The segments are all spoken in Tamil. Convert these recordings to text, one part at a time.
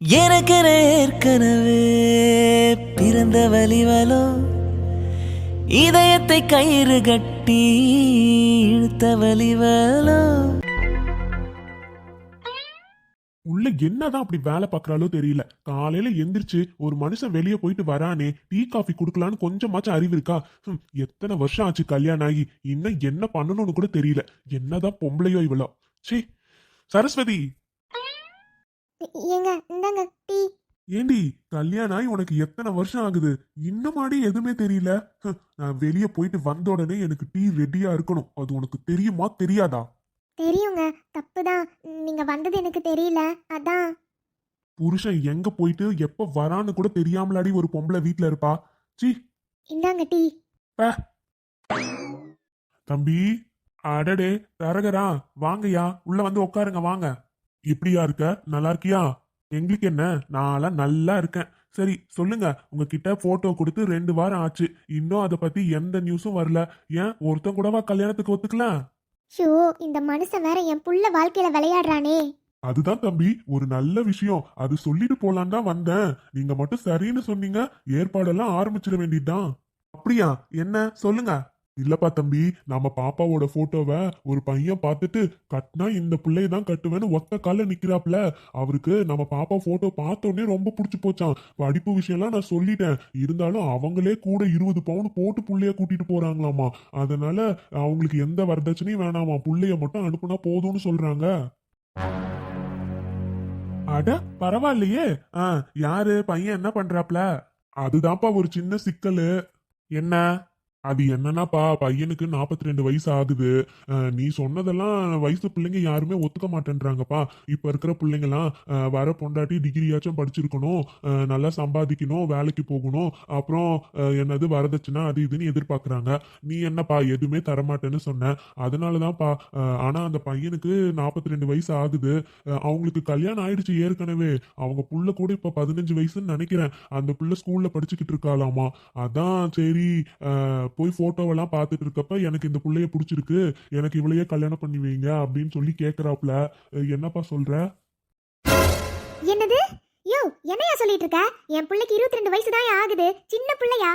எனக்கு ஏற்கனவே பிறந்த வலிவலோ இதயத்தை கயிறு கட்டி இழுத்த வலிவலோ உள்ள என்னதான் அப்படி வேலை பார்க்கறாலோ தெரியல. காலையில எந்திரிச்சு ஒரு மனுஷன் வெளியே போயிட்டு வரானே டீ காஃபி குடுக்கலான்னு கொஞ்சமாச்சும் அறிவு இருக்கா? ஹம், எத்தனை வருஷம் ஆச்சு கல்யாணம் ஆகி? இன்னும் என்ன பண்ணணும்னு கூட தெரியல. என்னதான் பொம்பளையோ இவ்வளோ சே சரஸ்வதி ஏங்க இந்தாங்க டீ. ஏண்டி கல்யாணம் ஆகி உனக்கு எத்தனை வருஷம் ஆகுது? இன்னுமாடி எதுவுமே தெரியல. நான் வெளியே போயிட்டு வந்த உடனே எனக்கு டீ ரெடியா இருக்கணும். அது உனக்கு தெரியுமா தெரியாதா? தெரியுங்க தப்பு தான் நீங்க வந்தது எனக்கு தெரியல அதான். புருஷன் எங்க போயிட்டு எப்ப வரான்னு கூட தெரியாமலாடி ஒரு பொம்பளை வீட்ல இருப்பா. சீ இந்தாங்க டீ. தம்பி அடடே தரகரா வாங்கய்யா. உள்ள வந்து உட்காருங்க வாங்க. இப்படியா இருக்க? நல்லா இருக்கியா? எங்களுக்கு என்ன? நான்லாம் நல்லா இருக்கேன். சரி சொல்லுங்க. உங்ககிட்ட போட்டோ கொடுத்து ரெண்டு வாரம் ஆச்சு. இன்னும் அதை பத்தி எந்த நியூஸும் வரல. ஏன்? ஒருத்தன் கூடவா கல்யாணத்துக்கு ஒத்துக்கலாம் ஷோ இந்த மனுஷன் வேற என் புள்ள வாழ்க்கையில விளையாடுறானே. அதுதான் தம்பி ஒரு நல்ல விஷயம். அது சொல்லிட்டு போலான் தான் வந்தேன். நீங்க மட்டும் சரின்னு சொன்னீங்க. ஏற்பாடெல்லாம் ஆரம்பிச்சிட வேண்டியதுதான். அப்படியா? என்ன? சொல்லுங்க. இல்லப்பா தம்பி நம்ம பாப்பாவோட போட்டோவை ஒரு பையன் பார்த்துட்டு கட்டினா இந்த பிள்ளைய தான் கட்டுவேன்னு ஒத்த கால நிக்கிறாப்ல. அவருக்கு நம்ம பாப்பா போட்டோ பார்த்தோன்னே ரொம்ப பிடிச்சி போச்சான் படிப்பு விஷயம்லாம் நான் சொல்லிட்டேன். இருந்தாலும் அவங்களே கூட இருபது பவுன் போட்டு புள்ளைய கூட்டிட்டு போறாங்களாமா. அதனால அவங்களுக்கு எந்த வரதட்சணையும் வேணாமா. புள்ளைய மட்டும் அனுப்புனா போதும்னு சொல்றாங்க. அட பரவாயில்லையே. ஆ யாரு? பையன் என்ன பண்றாப்ல? அதுதான்ப்பா ஒரு சின்ன சிக்கலு. என்ன? அது என்னன்னாப்பா பையனுக்கு 42 ரெண்டு வயசு ஆகுது நீ சொன்னதெல்லாம் வயசு பிள்ளைங்க யாருமே ஒத்துக்க மாட்டேன்றாங்கப்பா. இப்போ இருக்கிற பிள்ளைங்கலாம் வர பொண்டாட்டி டிகிரியாச்சும் படிச்சிருக்கணும். அஹ், நல்லா சம்பாதிக்கணும் வேலைக்கு போகணும். அப்புறம் என்னது வரதட்சணை அது இதுன்னு எதிர்பார்க்குறாங்க. நீ என்னப்பா எதுவுமே தரமாட்டேன்னு சொன்ன. அதனாலதான்ப்பா தான்ப்பா ஆனா அந்த பையனுக்கு 42 ரெண்டு வயசு ஆகுது அவங்களுக்கு கல்யாணம் ஆயிடுச்சு ஏற்கனவே. அவங்க புள்ள கூட இப்போ பதினஞ்சு வயசுன்னு நினைக்கிறேன். அந்த புள்ள ஸ்கூலில் படிச்சுக்கிட்டு இருக்காளாமா. அதான் சரி போய் போட்டோவெல்லாம் பார்த்துட்டு இருக்கப்ப எனக்கு இந்த பிள்ளைய பிடிச்சிருக்கு. எனக்கு இவளையே கல்யாணம் பண்ணி வைங்க அப்படின்னு சொல்லி கேக்குறாப்புல. என்னப்பா சொல்ற? என்னது? யோ என்னையா சொல்லிட்டு இருக்க என் பிள்ளைக்கு இருபத்தி ரெண்டு வயசு தான் ஆகுது. சின்ன பிள்ளையா?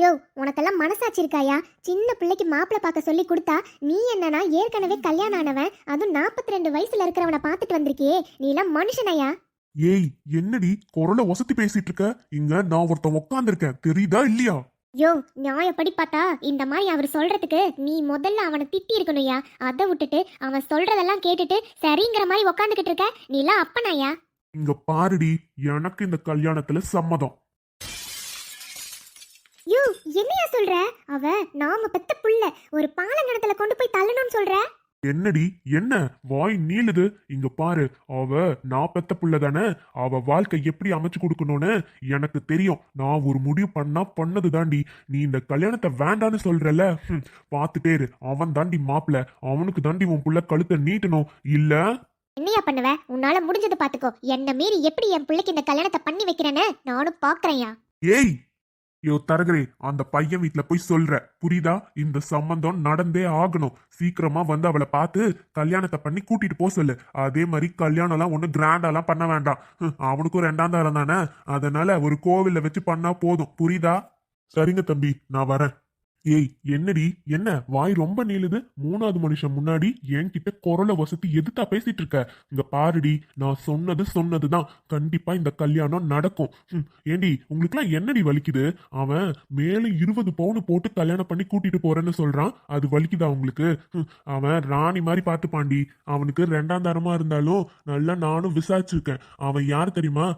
யோ உனக்கெல்லாம் மனசாட்சி இருக்காயா? சின்ன பிள்ளைக்கு மாப்பிள்ள பார்க்க சொல்லி கொடுத்தா நீ என்னன்னா ஏற்கனவே கல்யாணம் ஆனவன். அதுவும் நாற்பத்தி ரெண்டு வயசுல இருக்கிறவனை பார்த்துட்டு வந்திருக்கியே. நீ எல்லாம் மனுஷனையா? ஏய் என்னடி குரலை ஒசத்தி பேசிட்டு இருக்க இங்க நான் ஒருத்தன் உட்காந்துருக்கேன் தெரியுதா இல்லையா? யோ நியாயப்படி பார்த்தா இந்த மாதிரி அவர் சொல்றதுக்கு நீ முதல்ல அவனை திட்டி இருக்கணும்யா அதை விட்டுட்டு அவன் சொல்றதெல்லாம் கேட்டுட்டு சரிங்கிற மாதிரி உக்காந்துக்கிட்டு இருக்க. நீ எல்லாம் அப்பனாயா இங்க பாருடி எனக்கு இந்த கல்யாணத்துல சம்மதம். யோ என்னையா சொல்ற? அவ நாம பெத்த புள்ள. ஒரு பாலங்கணத்துல கொண்டு போய் தள்ளணும்னு சொல்ற? என்னடி என்ன? வாய் நீளுது. இங்க பாரு அவ நான் பெத்த புள்ள தானே. அவ வாழ்க்கை எப்படி அமைச்சு கொடுக்கணும்னு எனக்கு தெரியும். நான் ஒரு முடிவு பண்ணா பண்ணது தாண்டி நீ இந்த கல்யாணத்தை வேண்டான்னு சொல்றல ஹம், பார்த்துட்டே இரு. அவன் தாண்டி மாப்பிள அவனுக்கு தாண்டி உன் புள்ள கழுத்தை நீட்டணும். இல்ல? என்னையா பண்ணுவ? உன்னால முடிஞ்சது பாத்துக்கோ. என்ன மீறி எப்படி என் பிள்ளைக்கு இந்த கல்யாணத்தை பண்ணி வைக்கிறேன்னு நானும் பாக்குறேன்யா. ஏய் யோ தரகரே அந்த பையன் வீட்ல போய் சொல்ற. புரியுதா? இந்த சம்பந்தம் நடந்தே ஆகணும். சீக்கிரமா வந்து அவளை பார்த்து கல்யாணத்தை பண்ணி கூட்டிட்டு போக சொல்லு. அதே மாதிரி கல்யாணம்லாம் ஒன்றும் கிராண்டாலாம் பண்ண வேண்டாம். அவனுக்கும் ரெண்டாம் தாரம் தானே? அதனால ஒரு கோவில்ல வச்சு பண்ணா போதும். புரியுதா? சரிங்க தம்பி நான் வரேன். ஏய் என்னடி? என்ன? வாய் ரொம்ப நீளுது. மூணாவது மனுஷன் முன்னாடி என்கிட்ட குரலை வசதி எதுத்தா பேசிட்டு இருக்க இங்க பாருடி நான் சொன்னது சொன்னதுதான். கண்டிப்பா இந்த கல்யாணம் நடக்கும். ஹம், ஏண்டி உங்களுக்குலாம் என்னடி வலிக்குது? அவன் மேலும் இருபது பவுன் போட்டு கல்யாணம் பண்ணி கூட்டிட்டு போறேன்னு சொல்றான். அது வலிக்குதா உங்களுக்கு? அவன் ராணி மாதிரி பார்த்துப்பாண்டி அவனுக்கு ரெண்டாம் தரமா இருந்தாலும் நல்லா நானும் விசாரிச்சிருக்கேன். அவன் யார் தெரியுமா?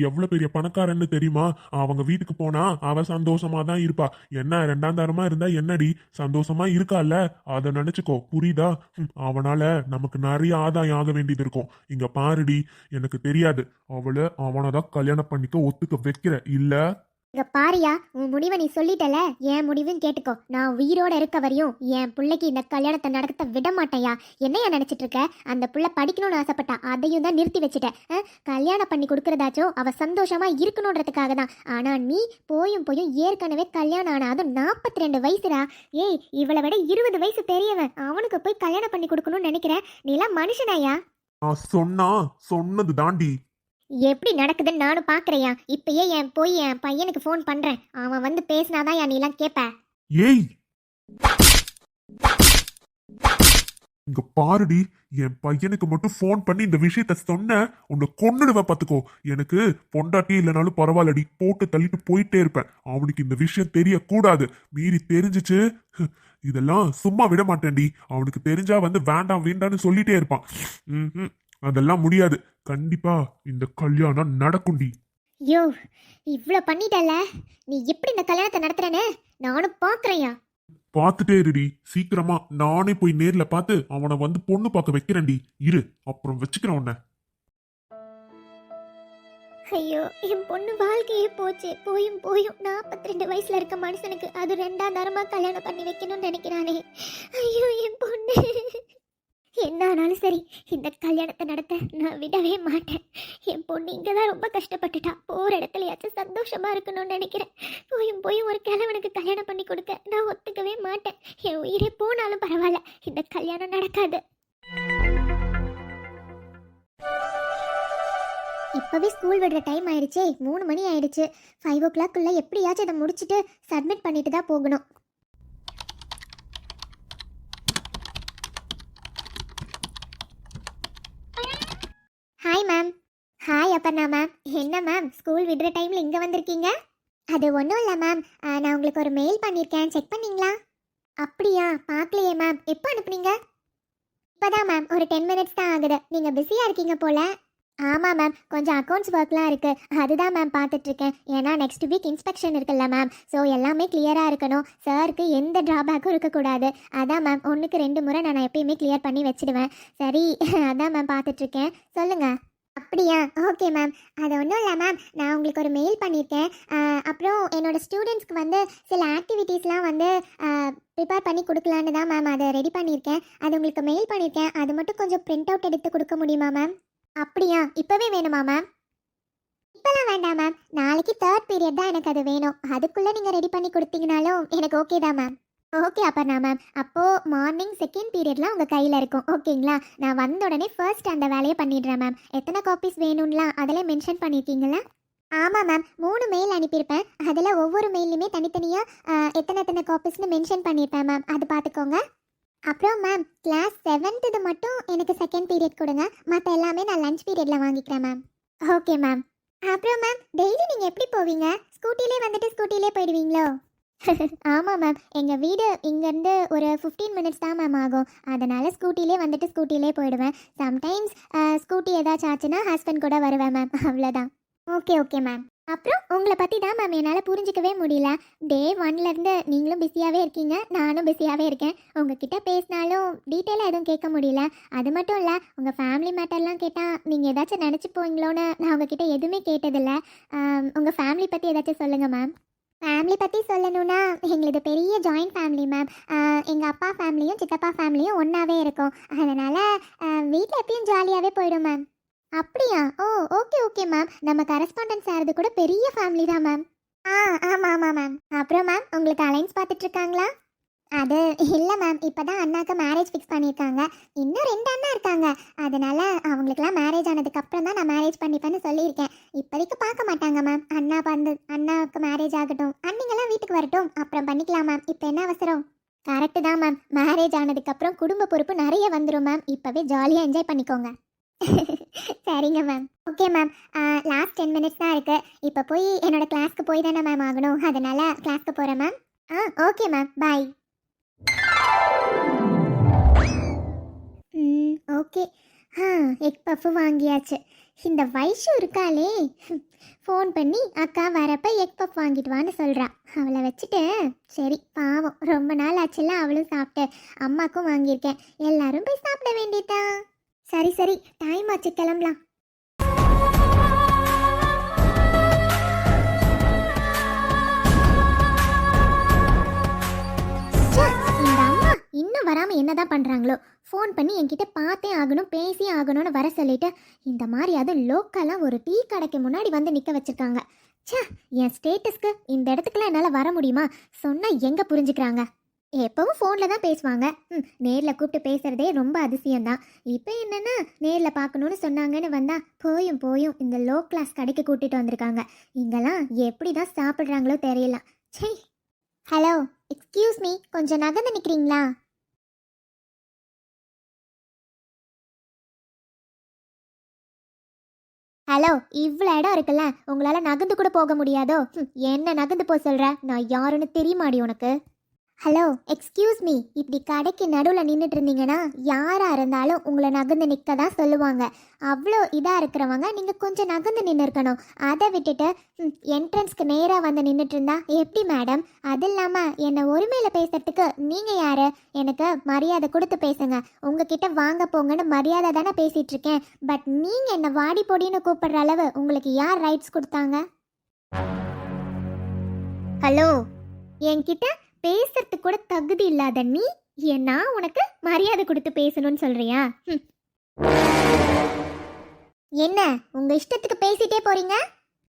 எவ்வளவு பெரிய பணக்காரன்னு தெரியுமா? அவங்க வீட்டுக்கு போனா அவ சந்தோஷமா தான் இருப்பா. என்ன ரெண்டாம் தரமா இருந்தா என்னடி? சந்தோஷமா இருக்கால? அதை நினைச்சுக்கோ. புரியுதா? அவனால நமக்கு நிறைய ஆதாயம் ஆக வேண்டியது இருக்கும். இங்க பாருடி. எனக்கு தெரியாது. அவளை அவனதான் கல்யாணம் பண்ணிக்க ஒத்துக்க வைக்கிற. இல்ல? இங்க பாரியா உன் முடிவை நீ சொல்லிட்டல? என் முடிவும் கேட்டுக்கோ. நான் உயிரோட இருக்க வரையும் என் பிள்ளைக்கு இந்த கல்யாணத்தை நடத்த விட மாட்டேயா என்னையா நினைச்சிட்டு இருக்க? அந்த புள்ள படிக்கணும்னு ஆசைப்பட்டா அதையும் தான் நிறுத்தி வச்சுட்டேன். கல்யாணம் பண்ணி கொடுக்கறதாச்சும் அவ சந்தோஷமா இருக்கணுன்றதுக்காக தான். ஆனா நீ போயும் போயும் ஏற்கனவே கல்யாணம் ஆனாதும் அதுவும் நாற்பத்தி ரெண்டு வயசுடா. ஏய் இவளை விட இருபது வயசு பெரியவன். அவனுக்கு போய் கல்யாணம் பண்ணி கொடுக்கணும்னு நினைக்கிறேன் நீ எல்லாம் மனுஷனாயா சொன்னா சொன்னது தாண்டி. எப்படி நடக்குதுன்னு நானும் பார்க்குறேயா இப்பயே என் போய் என் பையனுக்கு ஃபோன் பண்ணுறேன் அவன் வந்து பேசினாதான் என் நீலாம் கேட்ப ஏய்! இங்க பாருடி என் பையனுக்கு மட்டும் ஃபோன் பண்ணி இந்த விஷயத்த சொன்ன உன்னை கொன்னுடுவேன் பாத்துக்கோ. எனக்கு பொண்டாட்டி இல்லைனாலும் பரவாயில்லடி போட்டு தள்ளிட்டு போயிட்டே இருப்பேன். அவனுக்கு இந்த விஷயம் தெரியக்கூடாது. மீறி தெரிஞ்சுச்சு இதெல்லாம் சும்மா விட மாட்டேன்டி. அவனுக்கு தெரிஞ்சா வந்து வேண்டாம் வேண்டாம்னு சொல்லிட்டே இருப்பான். ம்ஹும். அதெல்லாம் முடியாது. கண்டிப்பா இந்த கல்யாணம் நடக்கும்டி. யோ இவ்வளோ பண்ணிட்டல நீ எப்படி இந்த கல்யாணத்தை நடத்துறேன்னு? நானும் பார்க்குறேயா பார்த்துட்டே இருடி. சீக்கிரமா நானே போய் நேர்ல பார்த்து அவனை வந்து பொண்ணு பார்க்க வைக்கிறேன்டி. இரு அப்புறம் வச்சுக்கிறேன் உன்னை. ஐயோ என் பொண்ணு வாழ்க்கையே போச்சு. போயும் போயும் நாற்பத்தி ரெண்டு வயசுல இருக்க மனுஷனுக்கு அது ரெண்டாம் தரமா கல்யாணம் பண்ணி வைக்கணும்னு நினைக்கிறானே. ஐயோ என் பொண்ணு. என்ன ஆனாலும் சரி இந்த கல்யாணத்தை நடத்த நான் விடவே மாட்டேன். என் பொண்ணு இங்கே தான் ரொம்ப கஷ்டப்பட்டுட்டா. போகிற இடத்துலயாச்சும் சந்தோஷமாக இருக்கணும்னு நினைக்கிறேன். போயும் போய் ஒரு கிழவனுக்கு கல்யாணம் பண்ணி கொடுக்க நான் ஒத்துக்கவே மாட்டேன். என் உயிரே போனாலும் பரவாயில்ல. இந்த கல்யாணம் நடக்காது. இப்போவே ஸ்கூல் விடுற டைம் ஆயிடுச்சே. மூணு மணி ஆயிடுச்சு. ஃபைவ் ஓ கிளாக்குள்ளே எப்படியாச்சும் இதை முடிச்சுட்டு சப்மிட் பண்ணிட்டு தான் போகணும் ஹாய் மேம் ஹாய் மேம் என்ன மேம் ஸ்கூல் விடுற டைமில் இங்கே வந்திருக்கீங்க? அது ஒன்றும் இல்லை மேம் நான் உங்களுக்கு ஒரு மெயில் பண்ணியிருக்கேன் செக் பண்ணீங்களா? அப்படியா? பார்க்கலையே மேம் எப்போ அனுப்புனீங்க? இப்போதான் மேம் ஒரு டென் மினிட்ஸ் தான் ஆகுது. நீங்கள் பிஸியாக இருக்கீங்க போல. ஆமாம் மேம் கொஞ்சம் அக்கௌண்ட்ஸ் ஒர்க்லாம் இருக்குது அதுதான் மேம் பார்த்துட்ருக்கேன் ஏன்னா நெக்ஸ்ட் வீக் இன்ஸ்பெக்ஷன் இருக்குல்ல மேம் ஸோ எல்லாமே கிளியராக இருக்கணும். சாருக்கு எந்த ட்ராபேக்கும் இருக்கக்கூடாது. அதான் மேம் ஒன்றுக்கு ரெண்டு முறை நான் எப்பயுமே கிளியர் பண்ணி வச்சிடுவேன். சரி. அதான் மேம் பார்த்துட்ருக்கேன் சொல்லுங்கள் அப்படியா? ஓகே மேம் அது ஒன்றும் இல்லை மேம் நான் உங்களுக்கு ஒரு மெயில் பண்ணியிருக்கேன் அப்புறம் என்னோடய ஸ்டூடெண்ட்ஸ்க்கு வந்து சில ஆக்டிவிட்டீஸ்லாம் வந்து ப்ரிப்பேர் பண்ணி கொடுக்கலான்னு தான் மேம் அதை ரெடி பண்ணியிருக்கேன் அது உங்களுக்கு மெயில் பண்ணியிருக்கேன் அது மட்டும் கொஞ்சம் பிரிண்ட் அவுட் எடுத்து கொடுக்க முடியுமா மேம் அப்படியா? இப்போவே வேணுமா மேம் இப்போலாம் வேண்டாம் மேம் நாளைக்கு தேர்ட் பீரியட் தான் எனக்கு அது வேணும். அதுக்குள்ளே நீங்கள் ரெடி பண்ணி கொடுத்தீங்கனாலும் எனக்கு ஓகே தான் மேம் ஓகே அப்பர்ணா மேம் அப்போது மார்னிங் செகண்ட் பீரியட்லாம் உங்கள் கையில் இருக்கும். ஓகேங்களா? நான் வந்த உடனே ஃபர்ஸ்ட் அந்த வேலையை பண்ணிடுறேன் மேம் எத்தனை காப்பீஸ் வேணும்லாம் அதில் மென்ஷன் பண்ணியிருக்கீங்களா ஆமாம் மேம் மூணு மெயில் அனுப்பியிருப்பேன். அதில் ஒவ்வொரு மெயிலுமே தனித்தனியாக எத்தனை எத்தனை காப்பீஸ்னு மென்ஷன் பண்ணியிருப்பேன் மேம் அது பார்த்துக்கோங்க. அப்புறம் மேம் கிளாஸ் செவன்த்து மட்டும் எனக்கு செகண்ட் பீரியட் கொடுங்க. மற்ற எல்லாமே நான் லஞ்ச் பீரியடில் வாங்கிக்கிறேன் மேம் ஓகே மேம் அப்புறம் மேம் டெய்லி நீங்கள் எப்படி போவீங்க? ஸ்கூட்டிலே வந்துட்டு ஸ்கூட்டிலே போயிடுவீங்களோ? ஆமாம் மேம் எங்கள் வீடு இங்கேருந்து ஒரு ஃபிஃப்டீன் மினிட்ஸ் தான் மேம் ஆகும். அதனால் ஸ்கூட்டிலே வந்துட்டு ஸ்கூட்டிலே போயிடுவேன். சம்டைம்ஸ் ஸ்கூட்டி ஏதாச்சும் ஆச்சுன்னா ஹஸ்பண்ட் கூட வருவேன் மேம் அவ்வளோதான் ஓகே ஓகே மேம் அப்புறம் உங்களை பற்றி தான் மேம் என்னால் புரிஞ்சிக்கவே முடியல. டே ஒன்லேருந்து நீங்களும் பிஸியாகவே இருக்கீங்க. நானும் பிஸியாகவே இருக்கேன். உங்ககிட்ட பேசினாலும் டீட்டெயிலாக எதுவும் கேட்க முடியல. அது மட்டும் இல்லை உங்கள் ஃபேமிலி மேட்டர்லாம் கேட்டால் நீங்கள் ஏதாச்சும் நினச்சி போவீங்களோன்னு நான் உங்ககிட்ட எதுவுமே கேட்டதில்லை. உங்கள் ஃபேமிலி பற்றி ஏதாச்சும் சொல்லுங்கள் மேம் ஃபேமிலி பற்றி சொல்லணும்னா எங்களது பெரிய ஜாயிண்ட் ஃபேமிலி மேம் எங்கள் அப்பா ஃபேமிலியும் சித்தப்பா ஃபேமிலியும் ஒன்றாவே இருக்கும். அதனால் வீட்டில் எப்பயும் ஜாலியாகவே போயிடும் மேம் அப்படியா? ஓ ஓகே ஓகே மேம் நம்ம கரஸ்பாண்டன்ஸ் ஆகிறது கூட பெரிய ஃபேமிலி தான் மேம் ஆ ஆமாம் ஆமாம் மேம் அப்புறம் மேம் உங்களுக்கு அலைன்ஸ் பார்த்துட்ருக்காங்களா அது இல்லை மேம் இப்போ தான் அண்ணாக்கு மேரேஜ் ஃபிக்ஸ் பண்ணியிருக்காங்க இன்னும் ரெண்டு அண்ணா இருக்காங்க. அதனால அவங்களுக்குலாம் மேரேஜ் ஆனதுக்கு அப்புறம் தான் நான் மேரேஜ் பண்ணிப்பேன்னு சொல்லியிருக்கேன். இப்போதைக்கு பார்க்க மாட்டாங்க மேம் அண்ணா வந்து அண்ணாவுக்கு மேரேஜ் ஆகட்டும். அண்ணிங்கெல்லாம் வீட்டுக்கு வரட்டும். அப்புறம் பண்ணிக்கலாம் மேம் இப்போ என்ன அவசரம்? கரெக்டு தான் மேம் மேரேஜ் ஆனதுக்கப்புறம் குடும்ப பொறுப்பு நிறைய வந்துடும் மேம் இப்போவே ஜாலியாக என்ஜாய் பண்ணிக்கோங்க. சரிங்க ma'am okay ma'am last ten minutes தான் இருக்கு. இப்போ போய் என்னோட கிளாஸ்க்கு போய் தானே மேம் ஆகணும். அதனால கிளாஸ்க்கு போகிறேன் ma'am ah okay ma'am bye okay. Ah egg puff வாங்கியாச்சு. இந்த வைஷு இருக்காளே. ஃபோன் பண்ணி அக்கா வரப்ப எக் பஃப் வாங்கிட்டு வான்னு சொல்கிறா அவளை வச்சுட்டு சரி பாவம் ரொம்ப நாள் ஆச்சுல்ல அவளும் சாப்பிட்டு அம்மாக்கும் வாங்கியிருக்கேன். எல்லாரும் போய் சாப்பிட வேண்டியதா சரி சரி டைம் ஆச்சு கிளம்பலாம். அம்மா வராமல் வராம என்னதான் பண்ணுறாங்களோ ஃபோன் பண்ணி என்கிட்ட பார்த்தே ஆகணும் பேசி ஆகணும்னு வர சொல்லிட்டு இந்த மாதிரி அது லோக்கலாக ஒரு டீ கடைக்கு முன்னாடி வந்து நிற்க வச்சுருக்காங்க. ச்சே என் ஸ்டேட்டஸ்க்கு இந்த இடத்துக்குலாம் என்னால் வர முடியுமா? சொன்னால் எங்கே புரிஞ்சுக்கிறாங்க? எப்பவும் ஃபோனில் தான் பேசுவாங்க. ம் நேரில் கூப்பிட்டு பேசுகிறதே ரொம்ப அதிசயம்தான். இப்போ என்னென்னா நேரில் பார்க்கணுன்னு சொன்னாங்கன்னு வந்தால் போயும் போயும் இந்த லோ கிளாஸ் கடைக்கு கூட்டிகிட்டு வந்திருக்காங்க. இங்கெல்லாம் எப்படி தான் சாப்பிட்றாங்களோ தெரியல. சே ஹலோ எக்ஸ்கியூஸ் மீ கொஞ்சம் நகர்ந்து நிற்கிறீங்களா ஹலோ இவ்வளோ இடம் இருக்குல்ல உங்களால் நகர்ந்து கூட போக முடியாதோ? என்ன நகர்ந்து போக சொல்கிற நான் யாருன்னு தெரியுமாடி உனக்கு? ஹலோ எக்ஸ்கியூஸ் மீ இப்படி கடைக்கு நடுவில் நின்றுட்டு இருந்தீங்கன்னா யாராக இருந்தாலும் உங்களை நகர்ந்து நிற்க தான் சொல்லுவாங்க. அவ்வளோ இதாக இருக்கிறவங்க நீங்கள் கொஞ்சம் நகர்ந்து நின்று இருக்கணும் அதை விட்டுட்டு என்ட்ரன்ஸ்க்கு நேராக வந்து நின்றுட்டு இருந்தா எப்படி மேடம் அது இல்லாமல் என்னை ஒருமையில் பேசுறதுக்கு நீங்கள் யார்? எனக்கு மரியாதை கொடுத்து பேசுங்க. உங்ககிட்ட வாங்க போங்கன்னு மரியாதை தானே பேசிகிட்டு இருக்கேன் பட் நீங்கள் என்னை வாடி பொடின்னு கூப்பிடுற அளவு உங்களுக்கு யார் ரைட்ஸ் கொடுத்தாங்க? ஹலோ என்கிட்ட பேசுறதுக்கு கூட தகுதி இல்லாத நீ ஏன்னா உனக்கு மரியாதை கொடுத்து பேசணும்னு சொல்றியா? என்ன உங்க இஷ்டத்துக்கு பேசிட்டே போறீங்க?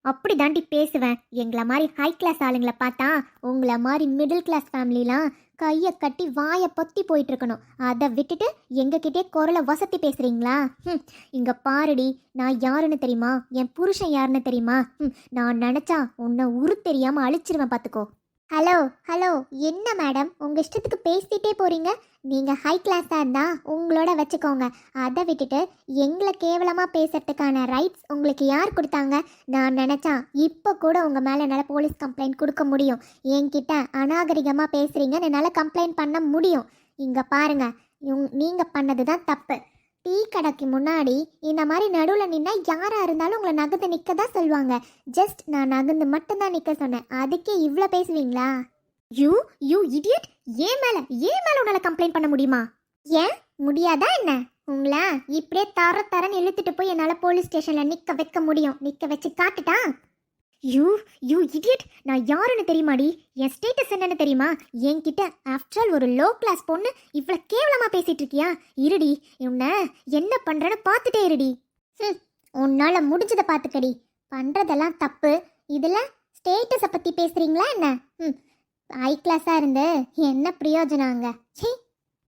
அப்படி தாண்டி பேசுவேன். எங்களை மாதிரி ஹை கிளாஸ் ஆளுங்களை பார்த்தா உங்களை மாதிரி மிடில் கிளாஸ் ஃபேமிலிலாம் கையை கட்டி வாயை பொத்தி போயிட்டு இருக்கணும் அதை விட்டுட்டு எங்ககிட்டே குரலை வசத்தி பேசுறீங்களா? ம் இங்க பாருடி நான் யாருன்னு தெரியுமா? என் புருஷன் யாருன்னு தெரியுமா? ம் நான் நினைச்சா உன்னை உரு தெரியாம அழிச்சிருவேன் பார்த்துக்கோ ஹலோ ஹலோ என்ன மேடம்? உங்கள் இஷ்டத்துக்கு பேசிட்டே போகிறீங்க நீங்கள் ஹை கிளாஸாக இருந்தால் உங்களோட வச்சுக்கோங்க. அதை விட்டுட்டு எங்களை கேவலமாக பேசுகிறதுக்கான ரைட்ஸ் உங்களுக்கு யார் கொடுத்தாங்க? நான் நினச்சா இப்போ கூட உங்கள் மேலே என்னால் போலீஸ் கம்ப்ளைண்ட் கொடுக்க முடியும். என்கிட்ட அநாகரிகமாக பேசுகிறீங்கன்னு என்னால் கம்ப்ளைண்ட் பண்ண முடியும். இங்கே பாருங்கள் நீங்கள் பண்ணது தான் தப்பு. டீ கடைக்கு முன்னாடி இந்த மாதிரி நடுவில் நின்னா யாராக இருந்தாலும் உங்களை நகர்ந்து நிற்க தான் சொல்லுவாங்க. ஜஸ்ட் நான் நகர்ந்து மட்டும்தான் நிற்க சொன்னேன். அதுக்கே இவ்வளோ பேசுவீங்களா? யூ யூ இடியட் ஏன் மேலே ஏன் மேலே உன்னால் கம்ப்ளைண்ட் பண்ண முடியுமா? ஏன்? முடியாதா என்ன? உங்களா? இப்படியே தர தரன்னு இழுத்துட்டு போய் என்னால் போலீஸ் ஸ்டேஷனில் நிற்க வைக்க முடியும். நிற்க வச்சு காட்டுட்டா? யூ யூ இடியட் நான் யாருன்னு தெரியுமாடி? என் ஸ்டேட்டஸ் என்னன்னு தெரியுமா? என்கிட்ட ஆஃப்டர் ஆல் ஒரு லோ கிளாஸ் பொண்ணு இவ்வளோ கேவலமாக பேசிகிட்டு இருக்கியா இருடி உன்னை என்ன பண்ணுறேன்னு பார்த்துட்டே இருடி. ம் உன்னால் முடிஞ்சதை பார்த்துக்கடி. பண்ணுறதெல்லாம் தப்பு. இதில் ஸ்டேட்டஸை பற்றி பேசுகிறீங்களா என்ன? ம் ஹை கிளாஸாக இருந்து என்ன பிரயோஜனங்க ச்சீ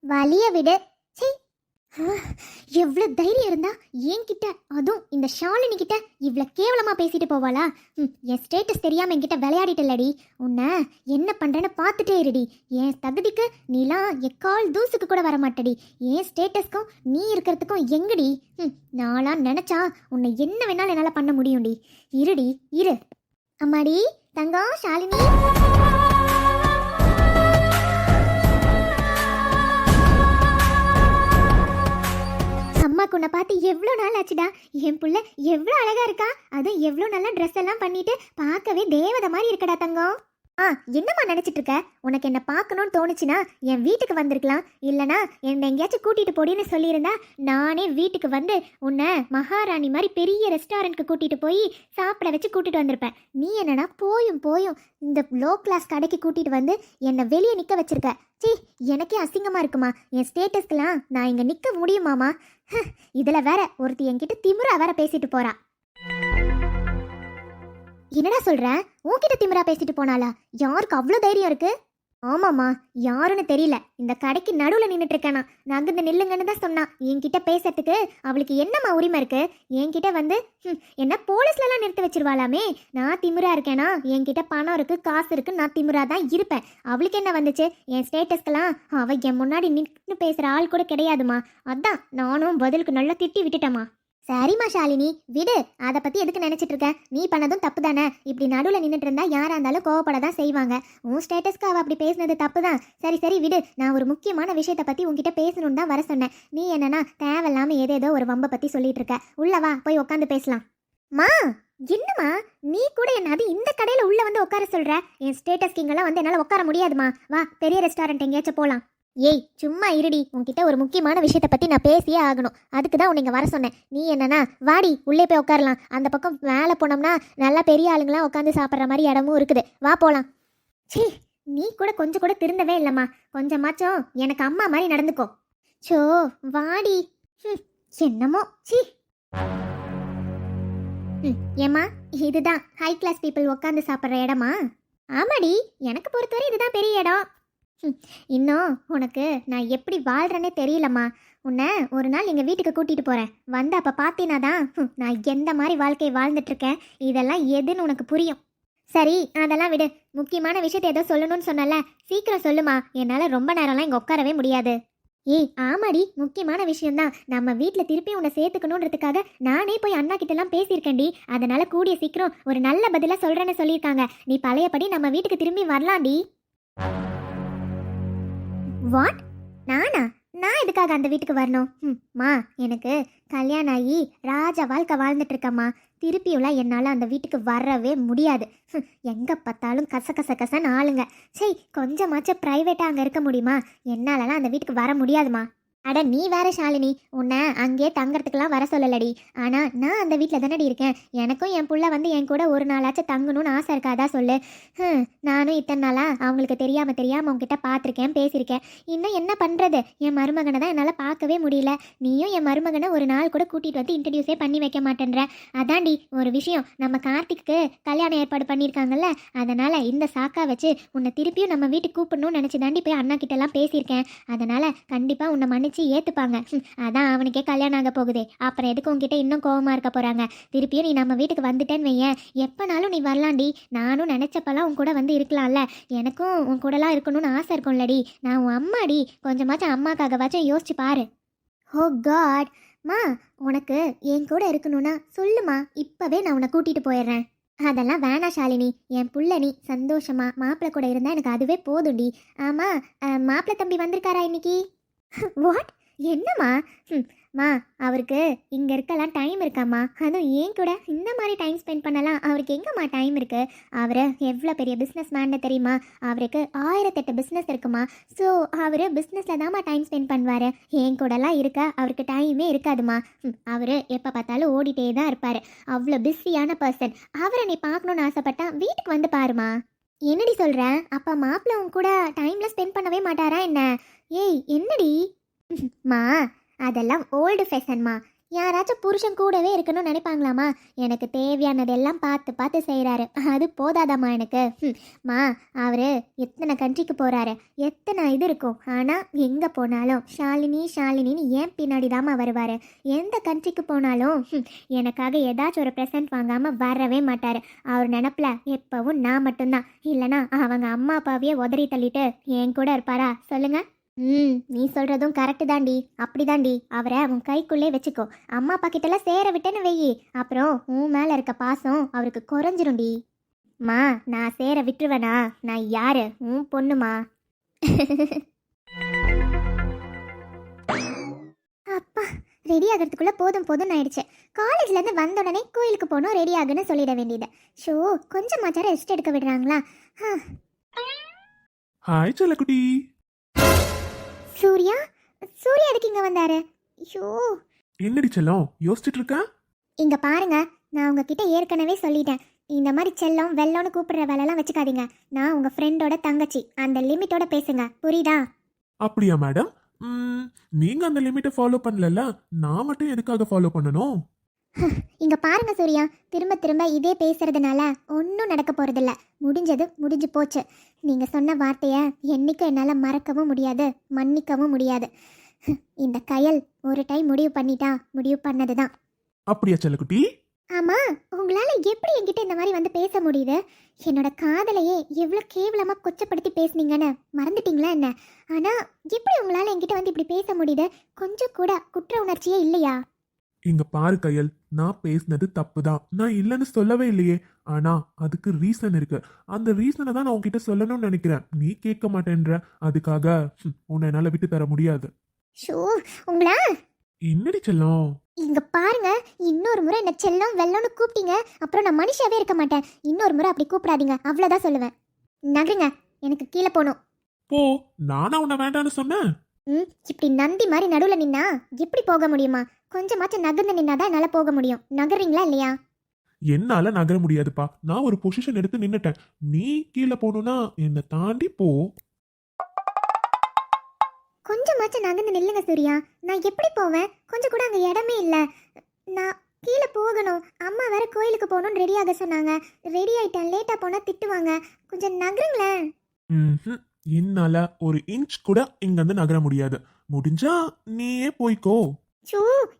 வலிய விடு. எவ்வளோ தைரியம் இருந்தா என்கிட்ட அதுவும் இந்த ஷாலினி கிட்ட இவ்வளோ கேவலமாக பேசிட்டு போவாளா? ம் என் ஸ்டேட்டஸ் தெரியாமல் என்கிட்ட விளையாடிட்டலடி உன்னை என்ன பண்ணுறேன்னு பார்த்துட்டே இருடி. என் தகுதிக்கு நீலாம் எக்கால் தூசுக்கு கூட வரமாட்டடி. என் ஸ்டேட்டஸ்க்கும் நீ இருக்கிறதுக்கும் எங்கடி? ம் நாளாக நினச்சா உன்னை என்ன வேணாலும் என்னால் பண்ண முடியும்டி. இருடி இரு. அம்மாடி தங்கம் ஷாலினி. அம்மாக்கு உன்னை பார்த்து எவ்வளோ நாள் ஆச்சுடா? என் புள்ள எவ்வளோ அழகா இருக்கா? அதுவும் எவ்வளோ நல்லா ட்ரெஸ் எல்லாம் பண்ணிட்டு பார்க்கவே தேவதை மாதிரி இருக்கடா தங்கம். ஆ என்னம்மா நினச்சிட்டு இருக்க உனக்கு என்ன பார்க்கணும்னு தோணுச்சுன்னா என் வீட்டுக்கு வந்திருக்கலாம். இல்லனா என்னை எங்கேயாச்சும் கூட்டிட்டு போடின்னு சொல்லியிருந்தா நானே வீட்டுக்கு வந்து உன்னை மகாராணி மாதிரி பெரிய ரெஸ்டாரண்ட்க்கு கூட்டிட்டு போய் சாப்பிட வச்சு கூட்டிட்டு வந்திருப்பேன். நீ என்னன்னா போயும் போயும் இந்த லோ கிளாஸ் கடைக்கு கூட்டிட்டு வந்து என்னை வெளியே நிற்க வச்சிருக்க. சி எனக்கே அசிங்கமா இருக்குமா? என் ஸ்டேட்டஸ்க்கெல்லாம் நான் இங்கே நிற்க முடியுமாமா? இதில் வேற ஒருத்தி என்கிட்ட திமுறா வேற பேசிட்டு போறா. என்னடா சொல்ற? உன்கிட்ட திமிரா பேசிட்டு போனாளா? யாருக்கு அவ்வளோ தைரியம் இருக்கு? ஆமாம்மா யாருன்னு தெரியல. இந்த கடைக்கு நடுவில் நின்றுட்டு இருக்கேனா நகர்ந்து நில்லுங்கன்னு தான் சொன்னான் என்கிட்ட பேசுறதுக்கு அவளுக்கு என்னம்மா உரிமை இருக்கு? என்கிட்ட வந்து என்ன போலீஸ்லலாம் நிறுத்தி வச்சிருவாளாமே? நான் திமிரா இருக்கேனா? என்கிட்ட பணம் இருக்கு காசு இருக்கு நான் திமிரா தான் இருப்பேன். அவளுக்கு என்ன வந்துச்சு? என் ஸ்டேட்டஸ்க்கெல்லாம் அவ என் முன்னாடி நின்று பேசுகிற ஆள் கூட கிடையாதுமா. அதான் நானும் பதிலுக்கு நல்லா திட்டி விட்டுட்டேம்மா. சரிம்மா ஷாலினி விடு. அதை பற்றி எதுக்கு நினச்சிட்டு இருக்க? நீ பண்ணதும் தப்பு தானே? இப்படி நடுவில் நின்றுட்டு இருந்தா யாராக இருந்தாலும் கோவப்பட தான் செய்வாங்க. உன் ஸ்டேட்டஸ்க்கு அவள் அப்படி பேசுனது தப்பு தான் சரி சரி விடு. நான் ஒரு முக்கியமான விஷயத்தை பற்றி உங்ககிட்ட பேசணும்னு தான் வர சொன்னேன். நீ என்னன்னா தேவையில்லாமல் ஏதேதோ ஒரு வம்பை பற்றி சொல்லிட்டு இருக்க. உள்ளவா போய் உட்காந்து பேசலாம். மா என்னம்மா? நீ கூட என்ன அது இந்த கடையில் உள்ள வந்து உட்கார சொல்ற? என் ஸ்டேட்டஸ்க்கு கிங்கெல்லாம் வந்து என்னால் உட்கார முடியாதுமா. வா பெரிய ரெஸ்டாரண்ட் எங்கேயாச்சும் போகலாம் ஏய் சும்மா இருடி. உன்கிட்ட ஒரு முக்கியமான விஷயத்தை பற்றி நான் பேசியே ஆகணும். அதுக்கு தான் உன்னை வர சொன்னேன். நீ என்னன்னா வாடி உள்ளே போய் உட்காரலாம். அந்த பக்கம் மேலே போனோம்னா நல்லா பெரிய ஆளுங்களாம் உட்காந்து சாப்பிட்ற மாதிரி இடமும் இருக்குது. வா போகலாம் சீ நீ கூட கொஞ்சம் கூட திருந்தவே இல்லைம்மா. கொஞ்சமாச்சும் எனக்கு அம்மா மாதிரி நடந்துக்கோ. சோ வாடி. என்னமோ. சீ ம், ஏம்மா இதுதான். ஹை கிளாஸ் பீப்புள் உட்காந்து சாப்பிட்ற இடமா? ஆமாடி. எனக்கு பொறுத்தவரை இதுதான் பெரிய இடம். இன்னும் உனக்கு நான் எப்படி வாழ்கிறேனே தெரியலம்மா. உன்னை ஒரு நாள் எங்கள் வீட்டுக்கு கூட்டிகிட்டு போகிறேன் வந்து அப்போ பார்த்தீனா தான் நான் எந்த மாதிரி வாழ்க்கை வாழ்ந்துட்டு இருக்கேன் இதெல்லாம் எதுன்னு உனக்கு புரியும். சரி அதெல்லாம் விடு. முக்கியமான விஷயத்தை ஏதோ சொல்லணும்னு சொன்னல சீக்கிரம் சொல்லுமா. என்னால் ரொம்ப நேரம்லாம் இங்கே உட்காரவே முடியாது. ஏய் ஆமாடி முக்கியமான விஷயம்தான். நம்ம வீட்டில் திருப்பி உன்னை சேர்த்துக்கணுன்றதுக்காக நானே போய் அண்ணா கிட்டலாம் பேசியிருக்கேன்டி. அதனால கூடிய சீக்கிரம் ஒரு நல்ல பதிலாக சொல்கிறேன்னு சொல்லியிருக்காங்க. நீ பழையபடி நம்ம வீட்டுக்கு திரும்பி வரலாம்டி. வாட் நானா? நான் எதுக்காக அந்த வீட்டுக்கு வரணும்? ம் மா எனக்கு கல்யாணம் ஆகி ராஜா வாழ்க்கை வாழ்ந்துட்டு இருக்கம்மா திருப்பியும்லாம் என்னால் அந்த வீட்டுக்கு வரவே முடியாது. ஹம், எங்க பார்த்தாலும் கச கச கசன்னு ஆளுங்க. சரி கொஞ்சமாச்சும் ப்ரைவேட்டாக அங்கே இருக்க முடியுமா? என்னாலலாம் அந்த வீட்டுக்கு வர முடியாதுமா. அட நீ வேற ஷாலினி. உன்னை அங்கேயே தங்கறதுக்கெல்லாம் வர சொல்லலடி. ஆனால் நான் அந்த வீட்டில் தானடி இருக்கேன். எனக்கும் என் புள்ள வந்து என் கூட ஒரு நாளாச்சும் தங்கணும்னு ஆசை இருக்காதா சொல்லு. ஹ நானும் இத்தனை நாளாக அவங்களுக்கு தெரியாமல் தெரியாமல் உங்ககிட்ட பார்த்துருக்கேன் பேசியிருக்கேன். இன்னும் என்ன பண்ணுறது என் மருமகனை தான் என்னால் பார்க்கவே முடியல. நீயும் என் மருமகனை ஒரு நாள் கூட கூட்டிகிட்டு வந்து இன்ட்ரடியூஸே பண்ணி வைக்க மாட்டேன்ற. அதாண்டி ஒரு விஷயம். நம்ம கார்த்திக்கு கல்யாணம் ஏற்பாடு பண்ணியிருக்காங்கல்ல அதனால் இந்த சாக்கா வச்சு உன்னை திருப்பியும் நம்ம வீட்டுக்கு கூப்பிடணும்னு நினச்சி தாண்டி போய் அண்ணா கிட்டலாம் பேசியிருக்கேன். அதனால் கண்டிப்பாக உன்னை மன்னிச்சு ஏற்றுப்பாங்க அதான் அவனுக்கே கல்யாணம் ஆக போகுதே. அப்புறம் எதுக்கு உன்கிட்ட இன்னும் கோவமாக இருக்க போகிறாங்க திருப்பியும் நீ நம்ம வீட்டுக்கு வந்துட்டேன்னு வையேன். எப்போனாலும் நீ வரலாண்டி. நானும் நினச்சப்பெல்லாம் உன் கூட வந்து இருக்கலாம்ல. எனக்கும் உன் கூடலாம் இருக்கணும்னு ஆசை இருக்கும்லடி. நான் உன் அம்மாடி. கொஞ்சமாச்சும் அம்மாக்காகவாச்சும் யோசிச்சு பாரு. Oh god. மா உனக்கு என் கூட இருக்கணும்னா சொல்லுமா. இப்போவே நான் உன்னை கூட்டிகிட்டு போயிடுறேன். அதெல்லாம் வேணா ஷாலினி. என் புள்ள நீ சந்தோஷமா மாப்பிள்ளை கூட இருந்தால் எனக்கு அதுவே போதும்டி. ஆமாம் மாப்பிள்ளை தம்பி வந்திருக்காரா இன்னைக்கு? வாட் என்னம்மா? மா அவருக்கு இங்கே இருக்கலாம் டைம் இருக்காம்மா. அதுவும் ஏன் கூட இந்த மாதிரி டைம் ஸ்பெண்ட் பண்ணலாம்? அவருக்கு எங்கேம்மா டைம் இருக்குது அவர் எவ்வளோ பெரிய பிஸ்னஸ் மேன்னு தெரியுமா? அவருக்கு ஆயிரத்தெட்டு பிஸ்னஸ் இருக்குமா? ஸோ அவர் பிஸ்னஸில் தான்மா டைம் ஸ்பெண்ட் பண்ணுவார். என் கூடலாம் இருக்க? அவருக்கு டைமே இருக்காதுமா. அவர் எப்போ பார்த்தாலும் ஓடிட்டே தான் இருப்பார். அவ்வளோ பிஸியான பர்சன் அவரை நீ பார்க்கணுன்னு ஆசைப்பட்டா வீட்டுக்கு வந்து பாருமா என்னடி சொல்கிற அப்பா மாப்பிள்ள உன் கூட டைமில் ஸ்பெண்ட் பண்ணவே மாட்டாரா என்ன? ஏய் என்னடி? மா அதெல்லாம் ஓல்டு ஃபேஷன்மா யாராச்சும் புருஷன் கூடவே இருக்கணும்னு நினைப்பாங்களாமா எனக்கு தேவையானதெல்லாம் பார்த்து பார்த்து செய்கிறாரு அது போதாதாம்மா எனக்கு. மா அவர் எத்தனை கண்ட்ரிக்கு போகிறாரு எத்தனை இது இருக்கும்? ஆனால் எங்கே போனாலும் ஷாலினி ஷாலினின்னு ஏன் பின்னாடி தாம்மா வருவார். எந்த கண்ட்ரிக்கு போனாலும் எனக்காக ஏதாச்சும் ஒரு ப்ரெசன்ட் வாங்காமல் வரவே மாட்டார். அவர் நினப்பில் எப்போவும் நான் மட்டும்தான். இல்லைனா அவங்க அம்மா அப்பாவையே உதறி தள்ளிட்டு என் கூட இருப்பாரா? சொல்லுங்கள் ம் நீ சொல்றதும் கரெக்டு தாண்டி அப்படிதாண்டி அவரை உன் கைக்குள்ளே வச்சுக்கோ. அம்மா அப்பா கிட்டலாம் சேர விட்டேன்னு வெயி. அப்புறம் உன் மேல இருக்க பாசம் அவருக்கு குறைஞ்சிரும்டி. மா நான் சேர விட்டுருவேனா? நான் யாரு? உன் பொண்ணுமா? அப்பா ரெடி ஆகிறதுக்குள்ள போதும் போதும் ஆயிடுச்சு. காலேஜ்ல இருந்து வந்த உடனே கோயிலுக்கு போகணும் ரெடி ஆகுன்னு சொல்லிட வேண்டியது. ஷோ கொஞ்சமாச்சும் ரெஸ்ட் எடுக்க விடுறாங்களா? ஹாய் செல்லக்குட்டி. சூர்யா? சூர்யா எதுக்கு இங்க வந்தாரு? ஐயோ. என்னடி செல்லம்? யோசிச்சுட்டு இருக்க? இங்க பாருங்க நான் உங்ககிட்ட ஏற்கனவே சொல்லிட்டேன். இந்த மாதிரி செல்லம் வெள்ளம்னு கூப்பிடுற வேலைலாம் வச்சுக்காதீங்க. நான் உங்க ஃப்ரெண்டோட தங்கச்சி. அந்த லிமிட்டோட பேசுங்க. புரியுதா? அப்படியா மேடம் ம், நீங்க அந்த லிமிட்டை ஃபாலோ பண்ணலல்ல? நான் மட்டும் எதுக்காக ஃபாலோ பண்ணணும்? இங்க பாருங்க சூர்யா திரும்ப திரும்ப இதே பேசுறதுனால ஒன்றும் நடக்க போறதில்ல. முடிஞ்சது முடிஞ்சு போச்சு. நீங்க சொன்ன வார்த்தைய என்னைக்கும் என்னால் மறக்கவும் முடியாது மன்னிக்கவும் முடியாது. இந்த கயல் ஒரு டைம் முடிவு பண்ணிட்டா முடிவு பண்ணதுதான். அப்படியா செல்லக்குட்டி? ஆமா உங்களால எப்படி என்கிட்ட இந்த மாதிரி வந்து பேச முடியுது? என்னோட காதலையே எவ்வளோ கேவலமா கொச்சப்படுத்தி பேசுனீங்கன்னு மறந்துட்டீங்களா என்ன? ஆனா எப்படி உங்களால என்கிட்ட வந்து இப்படி பேச முடியுது? கொஞ்சம் கூட குற்ற உணர்ச்சியே இல்லையா? இங்க பாரு கையல் நான் பேசினது தப்பு தான் நான் இல்லைன்னு சொல்லவே இல்லையே. ஆனா அதுக்கு ரீசன் இருக்கு. அந்த ரீசனை தான் நான் உன்கிட்ட சொல்லணும்னு நினைக்கிறேன். நீ கேட்க மாட்டேன்ற. அதுக்காக உன்னை என்னால விட்டு தர முடியாது. ஷோ உங்களா? என்னடி செல்லம்? இங்க பாருங்க. இன்னொரு முறை என்ன செல்லம் வெள்ளம்னு கூப்பிட்டீங்க. அப்புறம் நான் மனுஷாவே இருக்க மாட்டேன். இன்னொரு முறை அப்படி கூப்பிடாதீங்க. அவ்வளோதான் சொல்லுவேன். நகருங்க. எனக்கு கீழே போகணும். போ நானா உன்னை வேண்டான்னு சொன்னேன்? ம் இப்படி நந்தி மாதிரி நடுவில் நின்னா எப்படி போக முடியுமா? கொஞ்சமாச்சும் நகர்ந்து நின்னாதான் என்னால் போக முடியும். நகர்றீங்களா இல்லையா? என்னால நகர முடியாதுப்பா. நான் ஒரு பொசிஷன் எடுத்து நின்னுட்டேன். நீ கீழே போகணும்னா என்னை தாண்டி போ. கொஞ்சமாச்சும் நகர்ந்து நில்லுங்க சூர்யா. நான் எப்படி போவேன்? கொஞ்சம் கூட அங்கே இடமே இல்லை. நான் கீழே போகணும். அம்மா வேற கோயிலுக்கு போகணும்னு ரெடியாக சொன்னாங்க. ரெடி ஆயிட்டேன். லேட்டாக போனால் திட்டுவாங்க. கொஞ்சம் நகருங்களேன். ம்ஹும். என்னால ஒரு இன்ச் கூட இங்க இருந்து நகர முடியாது. முடிஞ்சா நீயே போய்க்கோ. சோ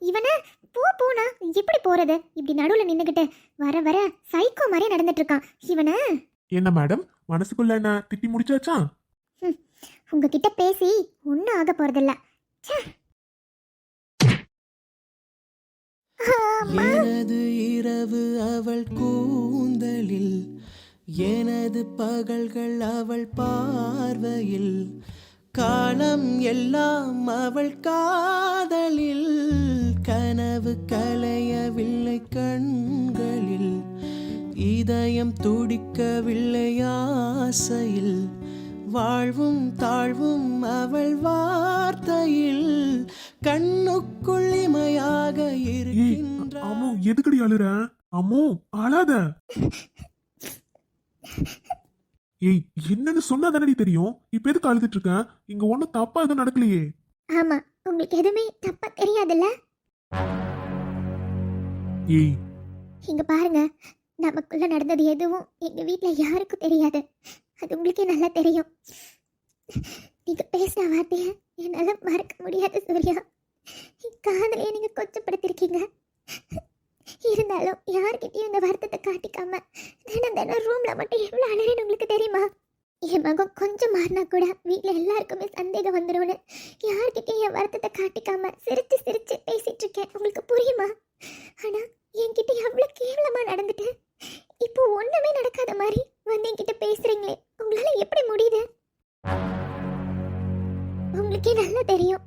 இவன? போ போனா. எப்படி போறது? இப்படி நடுவுல நின்னுகிட்டு. வர வர சைக்கோ மாதிரி நடந்துட்டு இருக்கான் இவன? என்ன மேடம் மனசுக்குள்ள என்ன திட்டி முடிச்சாச்சா? உங்ககிட்ட பேசி ஒன்னும் ஆக போறதில்ல. எனது இரவு அவள் கூந்தலில் எனது பகல்கள் அவள் பார்வையில் காலம் எல்லாம் அவள் காதலில் கனவு கலையவில்லை கண்களில் இதயம் துடிக்கவில்லை ஆசையில் வாழ்வும் தாழ்வும் அவள் வார்த்தையில் கண்ணுக்குள் இமையாக இருக்கின்ற அம்மு எதுக்கடி அழுற? அம்மு அழாத. ஏய் என்னன்னு சொன்னா தானடி தெரியும்? இப்ப எதுக்கு அழுதுட்டு இருக்க? இங்க ஒண்ணும் தப்பா எதுவும் நடக்கலையே. ஆமா உங்களுக்கு எதுவுமே தப்பா தெரியாதுல்ல? ஏய். இங்க பாருங்க நமக்குள்ள நடந்தது எதுவும் எங்க வீட்ல யாருக்கும் தெரியாது. அது உங்களுக்கே நல்லா தெரியும். நீங்க பேசின வார்த்தைய என்னால மறக்க முடியாது சூர்யா. காதலையே நீங்க கொச்சப்படுத்திருக்கீங்க. இருந்தாலும் யார்கிட்டயும் இந்த வருத்தத்தை காட்டிக்காம தினம் தினம் ரூம்ல மட்டும் எவ்வளவு அழகுன்னு உங்களுக்கு தெரியுமா? என் மகன் கொஞ்சம் மாறினா கூட வீட்டில் எல்லாருக்குமே சந்தேகம் வந்துடும்னு யார்கிட்டயும் என் வருத்தத்தை காட்டிக்காம சிரிச்சு சிரிச்சு பேசிட்டு இருக்கேன். உங்களுக்கு புரியுமா? ஆனா என்கிட்ட எவ்வளவு கேவலமா நடந்துட்டேன் இப்போ ஒண்ணுமே நடக்காத மாதிரி வந்து என்கிட்ட பேசுறீங்களே உங்களால எப்படி முடியுது? உங்களுக்கே நல்லா தெரியும்.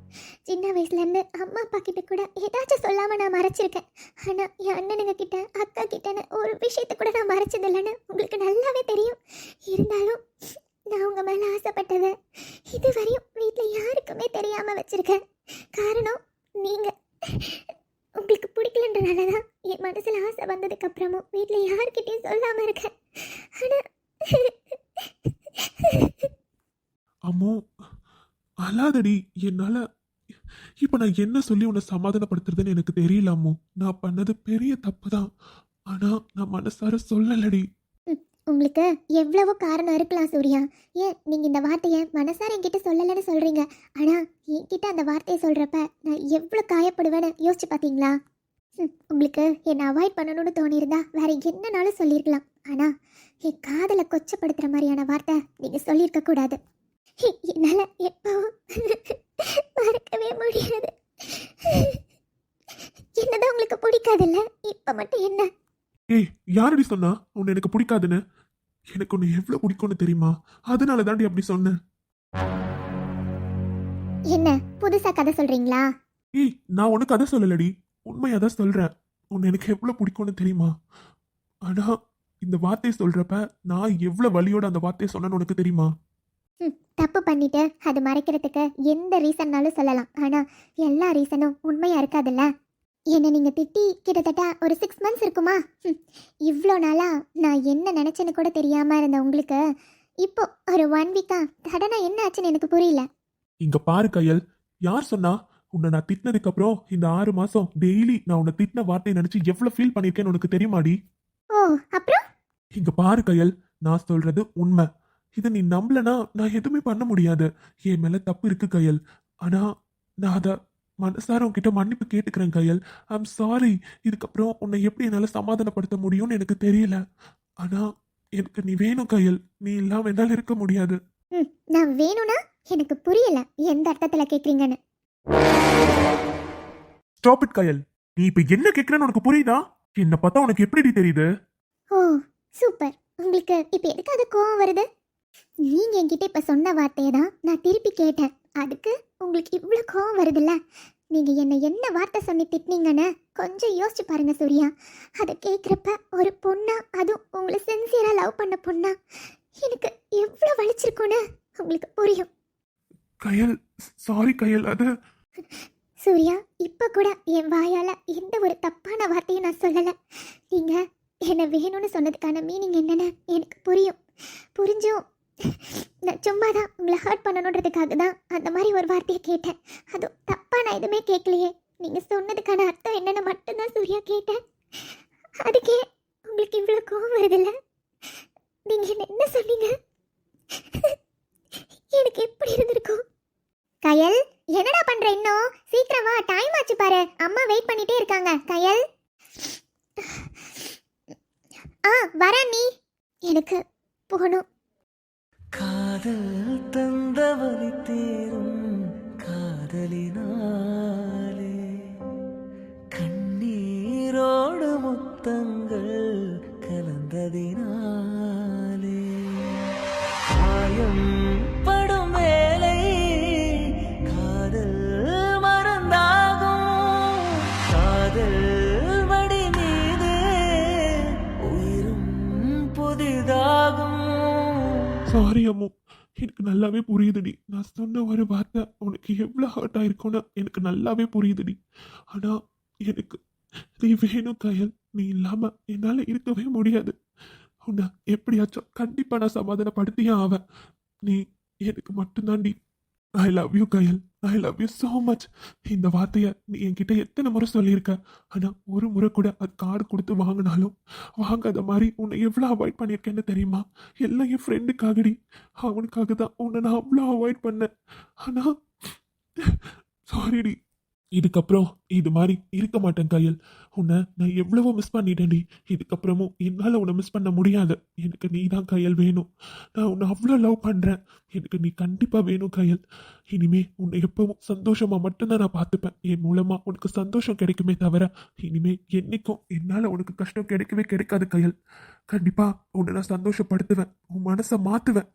சின்ன வயசுலேருந்து அம்மா அப்பா கிட்ட கூட ஏதாச்சும் சொல்லாமல் நான் மறைச்சிருக்கேன். ஆனால் என் அண்ணனுங்க கிட்ட அக்கா கிட்டன்னு ஒரு விஷயத்தை கூட நான் மறைச்சது இல்லைன்னு உங்களுக்கு நல்லாவே தெரியும். இருந்தாலும் நான் உங்கள் மேலே ஆசைப்பட்டதை இதுவரையும் வீட்டில் யாருக்குமே தெரியாமல் வச்சுருக்கேன். காரணம் நீங்கள் உங்களுக்கு பிடிக்கலன்றனால தான் என் மனசில் ஆசை வந்ததுக்கப்புறமும் வீட்டில் வீட்ல சொல்லாமல் இருக்கேன். ஆனால் அம்மா அழாதடி என்னால இப்ப நான் என்ன சொல்லி உன்னை சமாதானப்படுத்துறதுன்னு எனக்கு தெரியலாமோ? நான் பண்ணது பெரிய தப்பு தான் ஆனா நான் மனசார சொல்லலடி. உங்களுக்கு எவ்வளவோ காரணம் இருக்கலாம் சூர்யா. ஏன் நீங்க இந்த வார்த்தையை மனசார என்கிட்ட சொல்லலைன்னு சொல்றீங்க? ஆனா என்கிட்ட அந்த வார்த்தையை சொல்றப்ப நான் எவ்வளவு காயப்படுவேன்னு யோசிச்சு பாத்தீங்களா? ம், உங்களுக்கு என்னை அவாய்ட் பண்ணணும்னு தோணியிருந்தா வேற என்னனாலும் சொல்லியிருக்கலாம். ஆனா என் காதலை கொச்சப்படுத்துற மாதிரியான வார்த்தை நீங்க சொல்லியிருக்க கூடாது என்னால எப்பவும் மறக்கவே முடியாது என்னதான் உங்களுக்கு பிடிக்காதுல்ல இப்ப மட்டும் என்ன ஏய் யாரடி சொன்னா உன்னை எனக்கு பிடிக்காதுன்னு? எனக்கு உன்னை எவ்வளவு பிடிக்கும்னு தெரியுமா? அதனால தாண்டி அப்படி சொன்னேன். என்ன புதுசா கதை சொல்றீங்களா? ஏய் நான் உனக்கு அதை சொல்லலடி. உண்மையா தான் சொல்றேன். உன்னை எனக்கு எவ்வளவு பிடிக்கும்னு தெரியுமா? ஆனா இந்த வார்த்தையை சொல்றப்ப நான் எவ்வளவு வலியோட அந்த வார்த்தையை சொன்னேன்னு உனக்கு தெரியுமா? ம், தப்பு பண்ணிட்டு அது மறைக்கிறதுக்கு எந்த ரீசன்னாலும் சொல்லலாம். ஆனா எல்லா ரீசனும் உண்மையா இருக்காதுல்ல? என்னை நீங்க திட்டி கிட்டத்தட்ட ஒரு சிக்ஸ் மந்த்ஸ் இருக்குமா? இவ்வளோ நாளா நான் என்ன நினைச்சேன்னு கூட தெரியாம இருந்த உங்களுக்கு. இப்போ ஒரு ஒன் வீக்கா சடனா என்ன ஆச்சுன்னு எனக்கு புரியல. இங்க பாரு கையல். யார் சொன்னா உன்னை நான் திட்டினதுக்கு அப்புறம் இந்த ஆறு மாசம் டெய்லி நான் உன்னை திட்டின வார்த்தையை நினைச்சு எவ்வளவு ஃபீல் பண்ணிருக்கேன்னு உனக்கு தெரியுமாடி? ஓ அப்புறம்? இங்க பாரு கையல். நான் சொல்றது உண்மை. இதை நீ நம்பலனா நான் எதுவுமே பண்ண முடியாது. என் மேல தப்பு இருக்கு கையல். ஆனா நான் அதை மனசார உன்கிட்ட மன்னிப்பு கேட்டுக்கிறேன் கையல். ஐம் சாரி இதுக்கப்புறம் உன்னை எப்படி என்னால சமாதானப்படுத்த முடியும்னு எனக்கு தெரியல. ஆனா எனக்கு நீ வேணும் கையல். நீ இல்லாம என்னால இருக்க முடியாது. ம், நான் வேணும்னா எனக்கு புரியல. எந்த அர்த்தத்துல கேக்குறீங்கன்னு. ஸ்டாப் இட் கையல். நீ இப்ப என்ன கேக்குறேன்னு உனக்கு புரியுதா? என்ன பார்த்தா உனக்கு எப்படி தெரியுது? Oh super. உங்களுக்கு இப்போ எதுக்காக கோவம் வருது? நீங்க என்கிட்ட இப்ப சொன்ன வார்த்தையை தான் நான் திருப்பி கேட்டேன். அதுக்கு உங்களுக்கு இவ்வளோ கோவம் வருதுல்ல? நீங்க என்ன என்ன வார்த்தை சொல்லி திட்டினீங்கன்னு கொஞ்சம் யோசிச்சு பாருங்க சூர்யா. அதை கேட்குறப்ப ஒரு பொண்ணா அதுவும் உங்களை சின்சியரா லவ் பண்ண பொண்ணா எனக்கு எவ்வளோ வலிச்சிருக்கும்னு உங்களுக்கு புரியும். கையல் சாரி கையல் அது சூர்யா இப்ப கூட என் வாயால எந்த ஒரு தப்பான வார்த்தையும் நான் சொல்லல. நீங்க என்ன வேணும்னு சொன்னதுக்கான மீனிங் என்னன்னு எனக்கு புரியும். புரிஞ்சும். நான் சும்மா தான் உங்களை ஹர்ட் பண்ணணுன்றதுக்காக தான் அந்த மாதிரி ஒரு வார்த்தையை கேட்டேன். அதுவும் தப்பாக நான் எதுவுமே கேட்கலையே. நீங்கள் சொன்னதுக்கான அர்த்தம் என்னென்னு மட்டும்தான் சூர்யா கேட்டேன். அதுக்கே உங்களுக்கு இவ்வளோ கோவம் வருதில்ல? நீங்கள் என்ன என்ன சொன்னீங்க? எனக்கு எப்படி இருந்திருக்கும்? கயல் என்னடா பண்ற இன்னும்? சீக்கிரம் வா டைம் ஆச்சு பாரு. அம்மா வெயிட் பண்ணிட்டே இருக்காங்க. கயல். ஆ வரேன் நீ. எனக்கு போகணும். காதல் தந்தவழி தேரும் காதலினாலே. கண்ணீரோடு முத்தங்கள் கலந்ததினாலே. காயம் சாரி எனக்கு நல்லாவே புரியுதுடி. நான் சொன்ன ஒரு வார்த்தை உனக்கு எவ்வளோ ஹர்ட் ஆயிருக்கோன்னு எனக்கு நல்லாவே புரியுதுடி. ஆனால் எனக்கு நீ வேணும் கயல் நீ இல்லாமல் என்னால் இருக்கவே முடியாது. உன்னை எப்படியாச்சும் கண்டிப்பாக நான் சமாதானப்படுத்தியே ஆவேன். நீ எனக்கு மட்டும்தான்டி. I love you Kayal. I love you so much இந்த வார்த்தையை நீ என்கிட்ட எத்தனை முறை சொல்லியிருக்க? ஆனால் ஒரு முறை கூட அது கார்டு கொடுத்து வாங்கினாலும் வாங்காத மாதிரி உன்னை எவ்வளோ அவாய்ட் பண்ணியிருக்கேன்னு தெரியுமா? எல்லாம் என் ஃப்ரெண்டுக்காகடி அவனுக்காக தான் உன்னை நான் அவ்வளோ அவாய்ட் பண்ணேன். ஆனால் சாரிடி இதுக்கப்புறம் இது மாதிரி இருக்க மாட்டேன் கையல். உன்னை நான் எவ்வளவோ மிஸ் பண்ணிட்டேன்டி. இதுக்கப்புறமும் என்னால் உன்னை மிஸ் பண்ண முடியாது. எனக்கு நீ தான் கையல் வேணும். நான் உன்னை அவ்வளோ லவ் பண்ணுறேன் எனக்கு நீ கண்டிப்பாக வேணும் கையல். இனிமே உன்னை எப்பவும் சந்தோஷமாக மட்டும்தான் நான் பார்த்துப்பேன். என் மூலமாக உனக்கு சந்தோஷம் கிடைக்குமே தவிர இனிமே என்னைக்கும் என்னால் உனக்கு கஷ்டம் கிடைக்கவே கிடைக்காது கையல். கண்டிப்பாக உன்னை நான் சந்தோஷப்படுத்துவேன். உன் மனசை மாற்றுவேன்